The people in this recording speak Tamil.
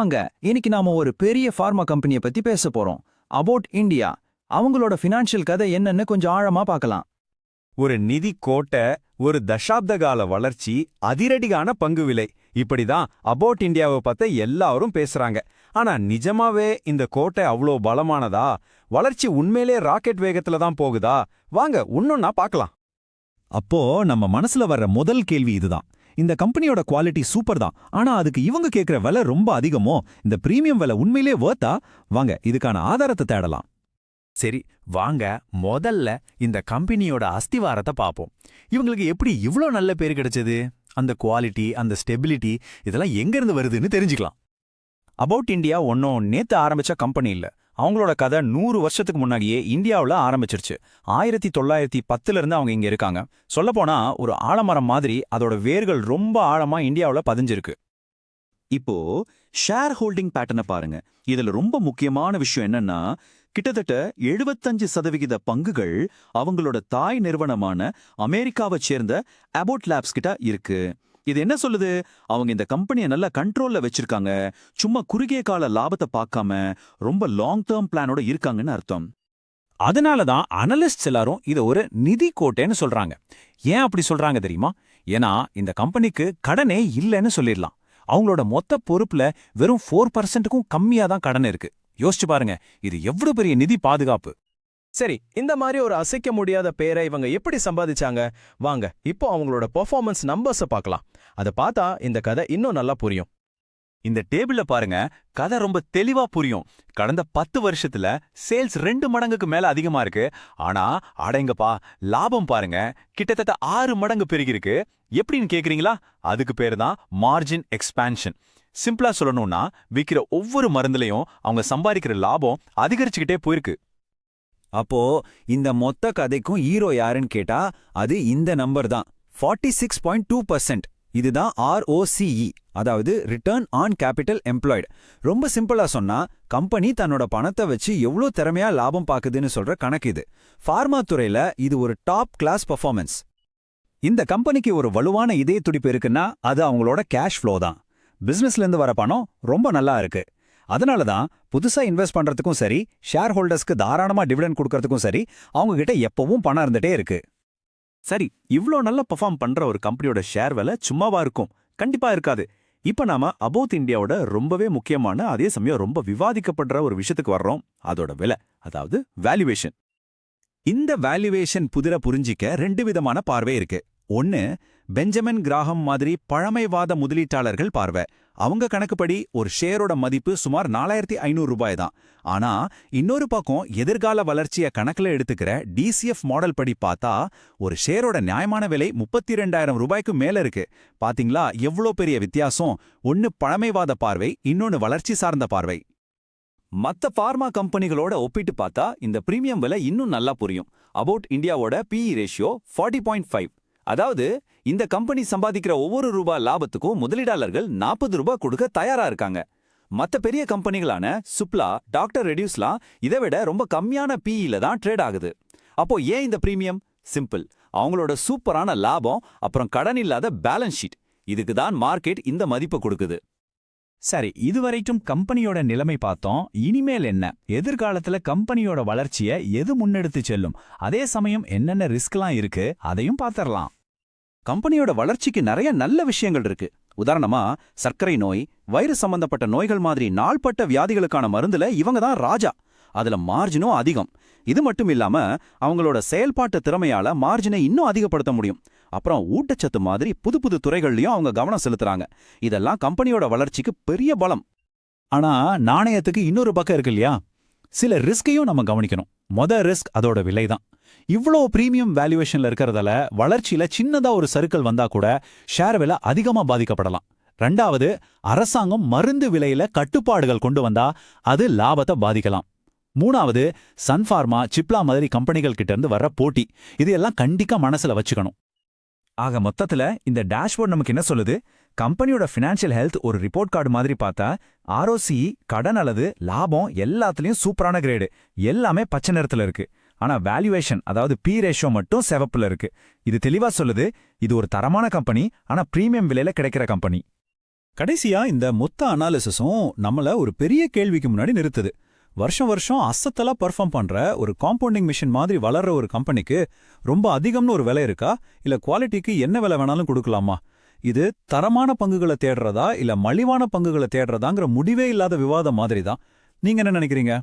வாங்க இன்னைக்கு நாம ஒரு பெரிய ஃபார்மா கம்பெனியை பத்தி பேச போறோம். அபவுட் இந்தியா அவங்களோட ஃபினான்ஷியல் கதை என்னன்னு கொஞ்சம் ஆழமா பார்க்கலாம். ஒரு நிதி கோட்டை ஒரு தசாப்த கால வளர்ச்சி அதிரடியான பங்கு விலை. இப்படிதான் அபோட் இந்தியாவை பார்த்த எல்லாரும் பேசுறாங்க. ஆனா நிஜமாவே இந்த கோட்டை அவ்வளோ பலமானதா? வளர்ச்சி உண்மையிலே ராக்கெட் வேகத்துல தான் போகுதா? வாங்க இன்னொன்னா பார்க்கலாம். அப்போ நம்ம மனசுல வர்ற முதல் கேள்வி இதுதான். இந்த கம்பெனியோட குவாலிட்டி சூப்பர் தான். ஆனா அதுக்கு இவங்க கேக்குற விலை ரொம்ப அதிகமோ இந்த பிரீமியம் விலை உண்மையிலே வேர்த்தா வாங்க இதுக்கான ஆதாரத்தை தேடலாம். சரி வாங்க முதல்ல இந்த கம்பெனியோட அஸ்திவாரத்தை பார்ப்போம். இவங்களுக்கு எப்படி இவ்ளோ நல்ல பேர் கிடைச்சது? அந்த குவாலிட்டி அந்த ஸ்டெபிலிட்டி இதெல்லாம் எங்கிருந்து வருதுன்னு தெரிஞ்சுக்கலாம். அபவுட் இந்தியா ஒன்றும் நேத்து ஆரம்பித்த கம்பெனி இல்ல. அவங்களோட கதை நூறு வருஷத்துக்கு முன்னாடியே இந்தியாவுல ஆரம்பிச்சிருச்சு. ஆயிரத்தி தொள்ளாயிரத்தி பத்துல இருந்து அவங்க இங்க இருக்காங்க. சொல்லப்போனால் ஒரு ஆலமரம் மாதிரி அதோட வேர்கள் ரொம்ப ஆழமா இந்தியாவுல பதிஞ்சிருக்கு. இப்போ ஷேர் ஹோல்டிங் பேட்டர்னை பாருங்க. இதுல ரொம்ப முக்கியமான விஷயம் என்னன்னா கிட்டத்தட்ட எழுபத்தஞ்சு சதவிகித பங்குகள் அவங்களோட தாய் நிறுவனமான அமெரிக்காவை சேர்ந்த அபோட் லேப்ஸ் கிட்ட இருக்கு. இது என்ன சொல்லுது? அவங்க இந்த கம்பெனியை நல்லா கண்ட்ரோல்ல வச்சிருக்காங்க. சும்மா குறுகிய கால லாபத்தை பார்க்காம ரொம்ப லாங் டேர்ம் பிளானோட இருக்காங்கன்னு அர்த்தம். அதனால தான் அனலிஸ்ட்ஸ் எல்லாரும் இதை ஒரு நிதி கோட்டைன்னு சொல்றாங்க. ஏன் அப்படி சொல்றாங்க தெரியுமா? ஏன்னா இந்த கம்பெனிக்கு கடனே இல்லைன்னு சொல்லிடலாம். அவங்களோட மொத்த பொறுப்புல வெறும் ஃபோர் பர்சன்ட்டுக்கும் கம்மியா தான் கடன் இருக்கு. யோசிச்சு பாருங்க இது எவ்வளவு பெரிய நிதி பாதுகாப்பு? சரி இந்த மாதிரி ஒரு அசைக்க முடியாத பேரை இவங்க எப்படி சம்பாதிச்சாங்க? வாங்க இப்போ அவங்களோட பெர்ஃபார்மன்ஸ் நம்பர்ஸை பார்க்கலாம். அதை பார்த்தா இந்த கதை இன்னும் நல்லா புரியும். இந்த டேபிள்ல பாருங்க கதை ரொம்ப தெளிவா புரியும். கடந்த பத்து வருஷத்துல சேல்ஸ் ரெண்டு மடங்குக்கு மேல அதிகமா இருக்கு. ஆனா அடைங்கப்பா லாபம் பாருங்க கிட்டத்தட்ட ஆறு மடங்கு பெருகிருக்கு எப்படின்னு கேக்குறீங்களா? அதுக்கு பேரு தான் மார்ஜின் எக்ஸ்பான்ஷன் சிம்பிளா சொல்லணும்னா விக்கிற ஒவ்வொரு மருந்துலயும் அவங்க சம்பாதிக்கிற லாபம் அதிகரிச்சுக்கிட்டே போயிருக்கு. அப்போ இந்த மொத்த கதைக்கும் ஹீரோ யாருன்னு கேட்டா அது இந்த நம்பர் தான். Forty six point two percent இதுதான் ஆர்ஓசிஇ அதாவது ரிட்டர்ன் ஆன் கேபிட்டல் எம்ப்ளாய்டு ரொம்ப சிம்பிளா சொன்னா கம்பெனி தன்னோட பணத்தை வச்சு எவ்வளோ திறமையா லாபம் பாக்குதுன்னு சொல்ற கணக்கு இது. ஃபார்மா துறையில இது ஒரு டாப் கிளாஸ் பர்ஃபார்மன்ஸ் இந்த கம்பெனிக்கு ஒரு வலுவான இதய துடிப்பு இருக்குன்னா அது அவங்களோட கேஷ் ஃப்ளோ தான். பிசினஸ்ல இருந்து வர பணம் ரொம்ப நல்லா இருக்கு. அதனால தான் புதுசா இன்வெஸ்ட் பண்றதுக்கும் சரி ஷேர் ஹோல்டர்ஸ்க்கு தாராளமா டிவிடன் கொடுக்கறதுக்கும் சரி அவங்க கிட்ட எப்பவும் பணம் இருந்துட்டே இருக்கு. சரி இவ்ளோ நல்லா பெர்ஃபார்ம் பண்ற ஒரு கம்பெனியோட ஷேர் விலை சும்மாவா இருக்கும். கண்டிப்பா இருக்காது. இப்ப நாம அபவுத் இந்தியாவோட ரொம்பவே முக்கியமான அதே சமயம் ரொம்ப விவாதிக்கப்படுற ஒரு விஷயத்துக்கு வர்றோம். அதோட விலை அதாவது வேல்யூவேஷன் இந்த வேல்யூவேஷன் புதிர புரிஞ்சிக்க ரெண்டு விதமான பார்வை இருக்கு. ஒன்னு பெஞ்சமின் கிராகம் மாதிரி பழமைவாத முதலீட்டாளர்கள் பார்வை. அவங்க கணக்குப்படி ஒரு ஷேரோட மதிப்பு சுமார் நாலாயிரத்தி ஐநூறு ரூபாய் தான். ஆனா இன்னொரு பக்கம் எதிர்கால வளர்ச்சிய கணக்குல எடுத்துக்கிற டிசிஎஃப் மாடல் படி பார்த்தா ஒரு ஷேரோட நியாயமான விலை முப்பத்தி ரெண்டாயிரம் ரூபாய்க்கு மேல இருக்கு. பாத்தீங்களா? எவ்வளோ பெரிய வித்தியாசம். ஒன்னு பழமைவாத பார்வை இன்னொன்னு வளர்ச்சி சார்ந்த பார்வை. மத்த ஃபார்மா கம்பெனிகளோட ஒப்பிட்டு பார்த்தா இந்த பிரீமியம் விலை இன்னும் நல்லா புரியும். அபவுட் இந்தியாவோட PE ratio forty point five அதாவது இந்த கம்பெனி சம்பாதிக்கிற ஒவ்வொரு ரூபா லாபத்துக்கும் முதலீடாளர்கள் நாற்பது ரூபாய் கொடுக்க தயாரா இருக்காங்க. மத்த பெரிய கம்பெனிகளான சுப்லா டாக்டர் ரெடியூஸ்லாம் இதை விட ரொம்ப கம்மியான பிஇல தான் ட்ரேட் ஆகுது. அப்போ ஏன் இந்த பிரீமியம்? சிம்பிள். அவங்களோட சூப்பரான லாபம் அப்புறம் கடன் இல்லாத பேலன்ஸ் ஷீட். இதுக்கு தான் மார்க்கெட் இந்த மதிப்பை கொடுக்குது. சரி இதுவரைக்கும் கம்பெனியோட நிலைமை பார்த்தோம். இனிமேல் என்ன? எதிர்காலத்துல கம்பெனியோட வளர்ச்சியை எது முன்னெடுத்து செல்லும்? அதே சமயம் என்னென்ன ரிஸ்க்லாம் இருக்கு? அதையும் பார்த்தரலாம் கம்பெனியோட வளர்ச்சிக்கு நிறைய நல்ல விஷயங்கள் இருக்கு. உதாரணமா சர்க்கரை நோய் வயிறு சம்பந்தப்பட்ட நோய்கள் மாதிரி நாள்பட்ட வியாதிகளுக்கான மருந்துல இவங்க தான் ராஜா. அதுல மார்ஜினும் அதிகம். இது மட்டும் இல்லாம அவங்களோட செயல்பாட்டு திறமையால மார்ஜினை இன்னும் அதிகப்படுத்த முடியும். அப்புறம் ஊட்டச்சத்து மாதிரி புது புது துறைகள்லயும் அவங்க கவனம் செலுத்துறாங்க. இதெல்லாம் கம்பெனியோட வளர்ச்சிக்கு பெரிய பலம். ஆனா நாணயத்துக்கு இன்னொரு பக்கம் இருக்கு இல்லையா? சில ரிஸ்கையும் நம்ம கவனிக்கணும். மொத ரிஸ்க் அதோட விலை தான் இவ்வளோ பிரீமியம் வேல்யூவேஷன்ல இருக்கிறதால வளர்ச்சியில சின்னதா ஒரு சறுக்கல் வந்தா கூட ஷேர் விலை அதிகமா பாதிக்கப்படலாம். ரெண்டாவது அரசாங்கம் மருந்து விலையில கட்டுப்பாடுகள் கொண்டு வந்தா அது லாபத்தை பாதிக்கலாம். மூணாவது சன்ஃபார்மா சிப்லா மாதிரி கம்பெனிகள் கிட்ட இருந்து வர்ற போட்டி. இதையெல்லாம் கண்டிக்கா மனசுல வச்சுக்கணும். ஆக மொத்தத்துல இந்த டேஷ்போர்ட் நமக்கு என்ன சொல்லுது? கம்பெனியோட ஃபினான்ஷியல் ஹெல்த் ஒரு ரிப்போர்ட் கார்டு மாதிரி பார்த்தா ஆர்ஓசி கடன் அல்லது லாபம் எல்லாத்துலயும் சூப்பரான கிரேடு எல்லாமே பச்சை நிறத்துல இருக்கு. ஆனா வேல்யூவேஷன் அதாவது பி ரேஷியோ மட்டும் செவப்புல இருக்கு. இது தெளிவா சொல்லுது இது ஒரு தரமான கம்பெனி ஆனா பிரீமியம் விலையில கிடைக்கிற கம்பெனி கடைசியா இந்த மொத்த அனாலிசிஸும் நம்மள ஒரு பெரிய கேள்விக்கு முன்னாடி நிறுத்துது. வருஷம் வருஷம் அசத்தலா பெர்ஃபார்ம் பண்ற ஒரு காம்பவுண்டிங் மிஷின் மாதிரி வளர்ற ஒரு கம்பெனிக்கு ரொம்ப அதிகம்னு ஒரு விலை இருக்கா? இல்ல குவாலிட்டிக்கு என்ன விலை வேணாலும் கொடுக்கலாமா? இது தரமான பங்குகளை தேடுறதா? இல்ல மலிவான பங்குகளை தேடுறதாங்கிற முடிவே இல்லாத விவாதம் மாதிரி தான் நீங்க என்ன நினைக்கிறீங்க?